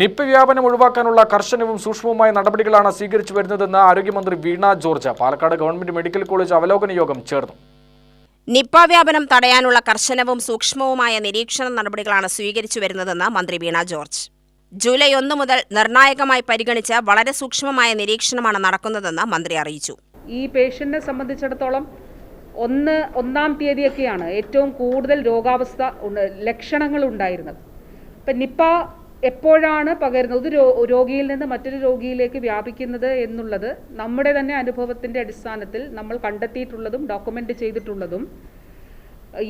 Nipah വ്യാപനം ഒഴിവാക്കാനുള്ള കർശനവും സൂക്ഷ്മവുമായ നടപടികളാണ് സ്വീകരിച്ചു വരുന്നതെന്ന് ആരോഗ്യമന്ത്രി Veena George Palakkad government medical college അവലോകന യോഗം ചേർന്നു. നിപ്പ വ്യാപനം തടയാനുള്ള കർശനവും സൂക്ഷ്മവുമായ നിരീക്ഷണ നടപടികളാണ് സ്വീകരിച്ചു വരുന്നതെന്ന് മന്ത്രി വീണ ജോർജ്. ജൂലൈ ഒന്ന് മുതൽ നിർണായകമായി പരിഗണിച്ച് വളരെ സൂക്ഷ്മമായ നിരീക്ഷണമാണ് നടക്കുന്നതെന്ന് മന്ത്രി അറിയിച്ചു. ഈ പേഷ്യന്റിനെ സംബന്ധിച്ചിടത്തോളം ഒന്ന് ഒന്നാം തീയതിയൊക്കെയാണ് ഏറ്റവും കൂടുതൽ രോഗാവസ്ഥ ലക്ഷണങ്ങൾ ഉണ്ടായിരുന്നത്. ഇപ്പം നിപ്പ എപ്പോഴാണ് പകരുന്നത്? ഒരു രോഗിയിൽ നിന്ന് മറ്റൊരു രോഗിയിലേക്ക് വ്യാപിക്കുന്നത് എന്നുള്ളത് നമ്മുടെ തന്നെ അനുഭവത്തിന്റെ അടിസ്ഥാനത്തിൽ നമ്മൾ കണ്ടെത്തിയിട്ടുള്ളതും ഡോക്യുമെന്റ് ചെയ്തിട്ടുള്ളതും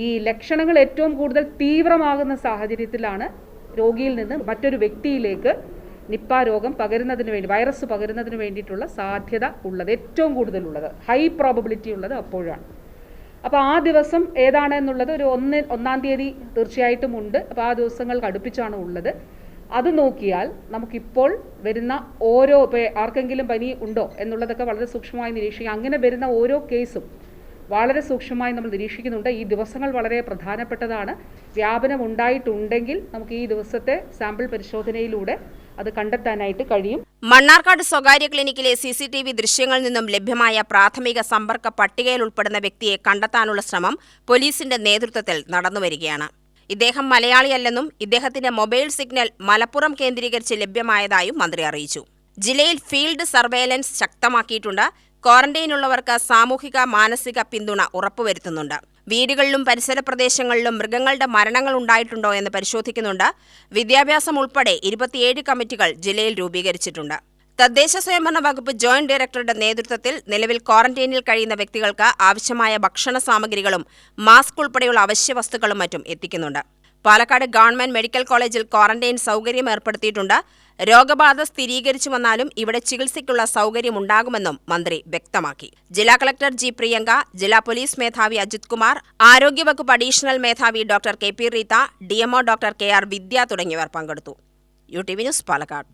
ഈ ലക്ഷണങ്ങൾ ഏറ്റവും കൂടുതൽ തീവ്രമാകുന്ന സാഹചര്യത്തിലാണ് രോഗിയിൽ നിന്ന് മറ്റൊരു വ്യക്തിയിലേക്ക് നിപ്പ രോഗം പകരുന്നതിന് വേണ്ടി വൈറസ് പകരുന്നതിന് വേണ്ടിയിട്ടുള്ള സാധ്യത ഉള്ളത് ഏറ്റവും കൂടുതലുള്ളത് ഹൈ പ്രോബബിലിറ്റി ഉള്ളത് അപ്പോഴാണ്. അപ്പോൾ ആ ദിവസം ഏതാണ് എന്നുള്ളത് ഒരു ഒന്ന് ഒന്നാം തീയതി തീർച്ചയായിട്ടും ഉണ്ട്. അപ്പോൾ ആ ദിവസങ്ങൾക്ക് അടുപ്പിച്ചാണ് ഉള്ളത്. അത് നോക്കിയാൽ നമുക്കിപ്പോൾ വരുന്ന ഓരോ ഇപ്പോൾ ആർക്കെങ്കിലും പനി ഉണ്ടോ എന്നുള്ളതൊക്കെ വളരെ സൂക്ഷ്മമായി നിരീക്ഷിക്കുക. അങ്ങനെ വരുന്ന ഓരോ കേസും വളരെ സൂക്ഷ്മമായി നമ്മൾ നിരീക്ഷിക്കുന്നുണ്ട്. ഈ ദിവസങ്ങൾ വളരെ പ്രധാനപ്പെട്ടതാണ്. വ്യാപനം ഉണ്ടായിട്ടുണ്ടെങ്കിൽ നമുക്ക് ഈ ദിവസത്തെ സാമ്പിൾ പരിശോധനയിലൂടെ അത് കണ്ടെത്താനായിട്ട് കഴിയും. മണ്ണാർക്കാട് സ്വകാര്യ ക്ലിനിക്കിലെ സി സി ടി വി ദൃശ്യങ്ങളിൽ നിന്നും ലഭ്യമായ പ്രാഥമിക സമ്പർക്ക പട്ടികയിൽ ഉൾപ്പെടുന്ന വ്യക്തിയെ കണ്ടെത്താനുള്ള ശ്രമം പോലീസിന്റെ നേതൃത്വത്തിൽ നടന്നുവരികയാണ്. ഇദ്ദേഹം മലയാളിയല്ലെന്നും ഇദ്ദേഹത്തിന്റെ മൊബൈൽ സിഗ്നൽ മലപ്പുറം കേന്ദ്രീകരിച്ച് ലഭ്യമായതായും മന്ത്രി അറിയിച്ചു. ജില്ലയിൽ ഫീൽഡ് സർവേലൻസ് ശക്തമാക്കിയിട്ടുണ്ട്. ക്വാറന്റൈനുള്ളവർക്ക് സാമൂഹിക മാനസിക പിന്തുണ ഉറപ്പുവരുത്തുന്നുണ്ട്. വീടുകളിലും പരിസര പ്രദേശങ്ങളിലും മൃഗങ്ങളുടെ മരണങ്ങൾ ഉണ്ടായിട്ടുണ്ടോ എന്ന് പരിശോധിക്കുന്നുണ്ട്. വിദ്യാഭ്യാസം ഉൾപ്പെടെ ഇരുപത്തിയേഴ് കമ്മിറ്റികൾ ജില്ലയിൽ രൂപീകരിച്ചിട്ടുണ്ട്. തദ്ദേശ സ്വയംഭരണ വകുപ്പ് ജോയിന്റ് ഡയറക്ടറുടെ നേതൃത്വത്തിൽ നിലവിൽ ക്വാറന്റൈനിൽ കഴിയുന്ന വ്യക്തികൾക്ക് ആവശ്യമായ ഭക്ഷണ സാമഗ്രികളും മാസ്ക് ഉൾപ്പെടെയുള്ള അവശ്യ വസ്തുക്കളും മറ്റും എത്തിക്കുന്നുണ്ട്. പാലക്കാട് ഗവൺമെന്റ് മെഡിക്കൽ കോളേജിൽ ക്വാറന്റൈൻ സൗകര്യം ഏർപ്പെടുത്തിയിട്ടുണ്ട്. രോഗബാധ സ്ഥിരീകരിച്ചു വന്നാലും ഇവിടെ ചികിത്സയ്ക്കുള്ള സൗകര്യമുണ്ടാകുമെന്നും മന്ത്രി വ്യക്തമാക്കി. ജില്ലാ കളക്ടർ ജി പ്രിയങ്ക ജില്ലാ പോലീസ് മേധാവി അജിത് കുമാർ ആരോഗ്യവകുപ്പ് അഡീഷണൽ മേധാവി doctor K P Reetha DMO doctor K R Vidya തുടങ്ങിയവർ പങ്കെടുത്തു. U T V news Palakkad.